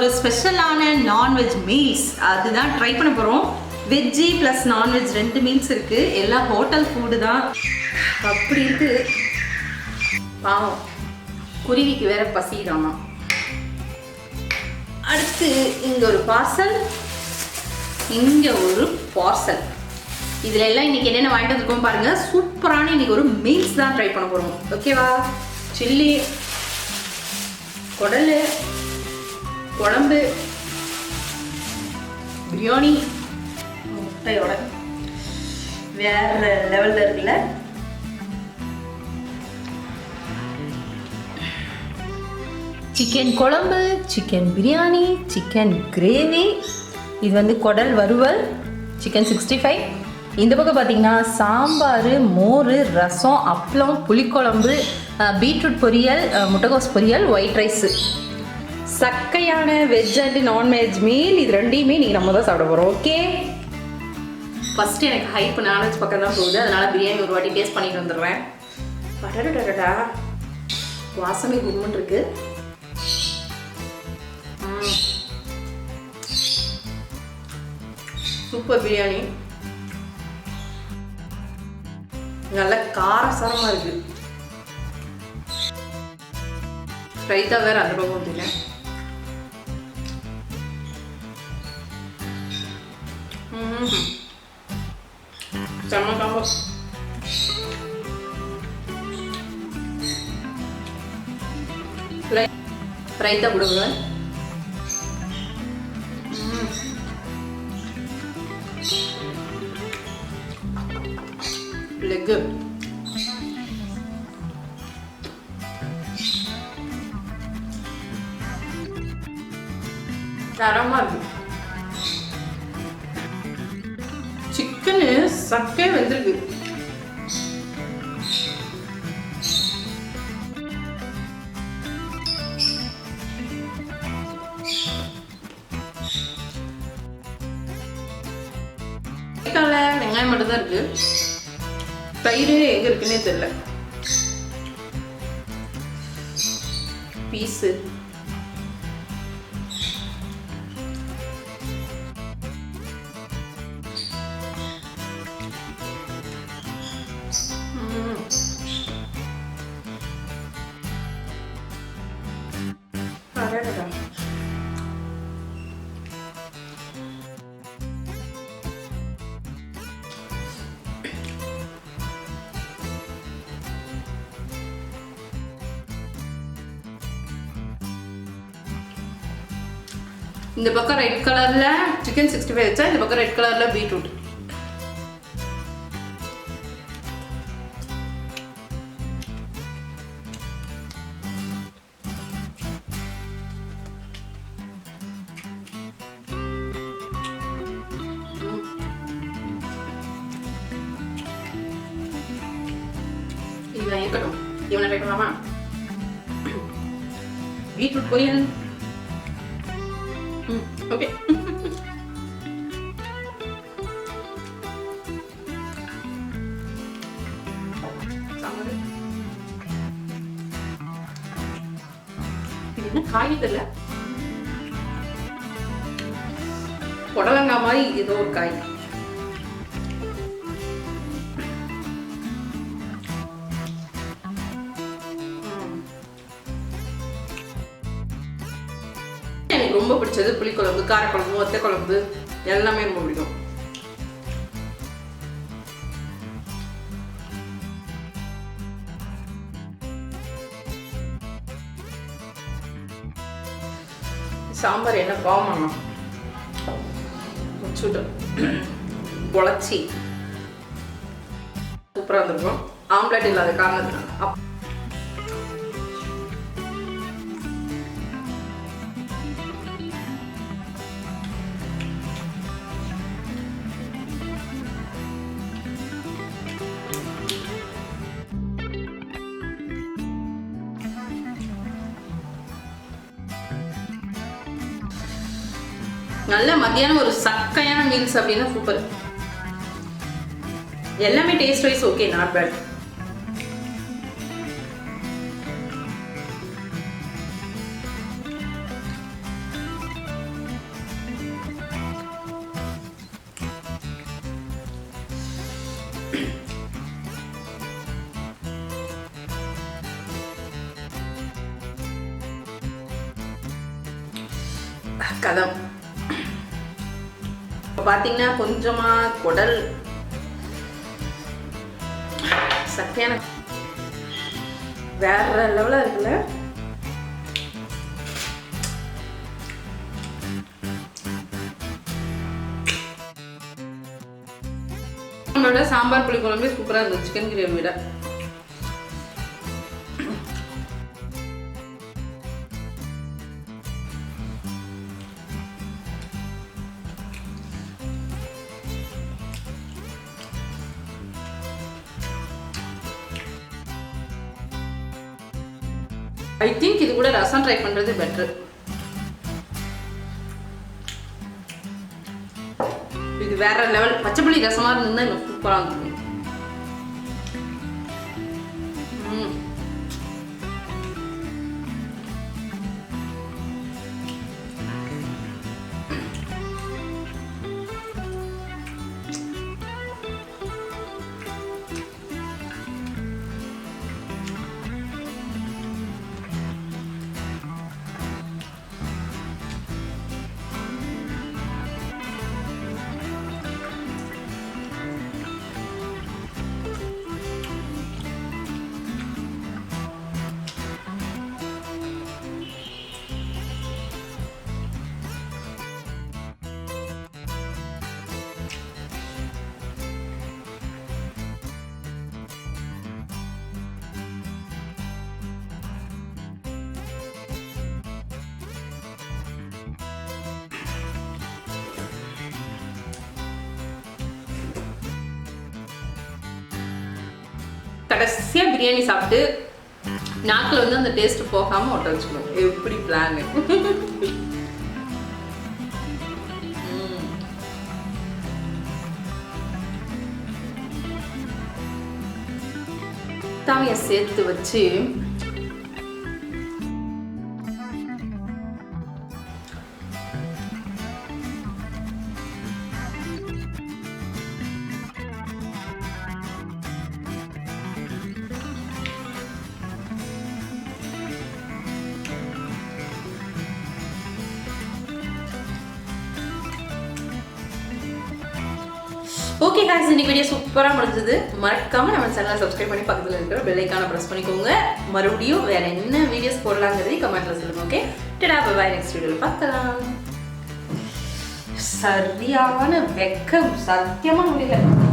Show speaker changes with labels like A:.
A: ஒரு ஸ்பெஷலான non veg meals அதுதான் ட்ரை பண்ண போகிறோம் வெஜ்ஜி ப்ளஸ் நான்வெஜ் ரெண்டு மீல்ஸ் இருக்குது எல்லாம் ஹோட்டல் ஃபுட்டு தான். அப்படி இருக்கு. பாவம். குருவிக்கு வேற பசிதாமா அடுத்து இங்கே ஒரு பார்சல் இங்கே ஒரு பார்சல் இதில் எல்லாம் இன்னைக்கு என்னென்ன வாங்கிட்டு வந்துருக்கோம் பாருங்கள் சூப்பரான இன்னைக்கு ஒரு மீல்ஸ் தான் ட்ரை பண்ண போகிறோம் ஓகேவா சில்லி குடல் குழம்பு பிரியாணி முட்டையோட. வேற லெவலில் இருக்குல்ல? சிக்கன் குழம்பு சிக்கன் பிரியாணி சிக்கன் கிரேவி இது வந்து குடல் வறுவல் சிக்கன் சிக்ஸ்டி ஃபைவ் இந்த பக்கம் பார்த்தீங்கன்னா சாம்பார் மோர் ரசம் அப்பளம் புளிக்குழம்பு பீட்ரூட் பொரியல் முட்டைகோஸ் பொரியல் white rice சக்கையான veg and non veg meal இது ரெண்டையுமே நீங்கள் நம்ம தான் சாப்பிட போகிறோம் ஓகே ஃபஸ்ட்டு எனக்கு ஹைப் நான்வெஜ் பக்கம் தான் போகுது. அதனால பிரியாணி ஒரு வாட்டி டேஸ்ட் பண்ணிட்டு வந்துடுறேன். படடடடா வாசமே கும்முன்னு இருக்கு. சூப்பர் பிரியாணி. நல்ல காரசாரமா இருக்கு. ரைத்தா வேற அந்த பக்கம் Hmm. Sama kamu. udah బుడగ legem, cara mau? சிக்கனு சக்கே வெந்திருக்கு. வெங்காயம் மட்டும் தான் இருக்கு. தயிர் எங்க இருக்குன்னே தெரியல. பீஸு. இந்த பக்கம் ரெட் கலர்ல சிக்கன் சிக்ஸ்டி ஃபைவ் வச்சா இந்த பக்கம் ரெட் கலர்ல பீட்ரூட் இவன் இருக்கட்டும் இவனை ட்ரை பீட்ரூட் பொரியல் ஓகே காய் தெரியல. புடலங்காய் மாதிரி ஏதோ ஒரு காய். ரொம்ப பிடிச்சது புளிக்குழம்பு காரக்குழம்பு ஒத்த குழம்பு எல்லாமே ரொம்ப பிடிக்கும். சாம்பார் என்ன பாவம் சுட்டு உழைச்சி. சூப்பராக இருந்திருக்கும். ஆம்லெட் இல்லாத காரணத்தினால. நல்ல மதியானம் ஒரு சக்கையான மீல்ஸ் அப்படின்னா சூப்பர் எல்லாமே taste wise okay not bad கதம். இப்போ பார்த்தீங்கன்னா கொஞ்சமாக குடல் சக்கையான வேற லெவலாக இருக்குல்ல? நம்மளோட சாம்பார் புளி குழம்பு சூப்பராக இருந்தது சிக்கன் கிரேவி விட. ஐ திங்க் இது கூட ரசம் ட்ரை பண்ணுறது பெட்ரு இது வேற லெவல் பச்சைப்புளி ரசமாக இருந்திருந்தா இன்னும் சூப்பராக இருந்திருக்கும். ம். கடைசியாக பிரியாணி சாப்பிட்டு நாக்கில் வந்து அந்த டேஸ்ட் போகாமல் ஒட்ட வச்சுக்கணும். எப்படி பிளான் தாவையை சேர்த்து வச்சு ஓகே காய்ஸ் இன்னைக்கு வீடியோ சூப்பராக முடிஞ்சது. மறக்காம நம்ம சேனலை சப்ஸ்கிரைப் பண்ணி பக்கத்தில் இருக்கிற பெல்லைக்கான ப்ரெஸ் பண்ணிக்கோங்க. மறுபடியும் வேற என்ன வீடியோஸ் போடலாங்கிறதையும் கமெண்ட்ல சொல்லுங்க ஓகே டடா பாய் நெக்ஸ்ட் வீடியோவில் பார்க்கலாம். சரியான வெக்கம். சத்தியமாக முடியல.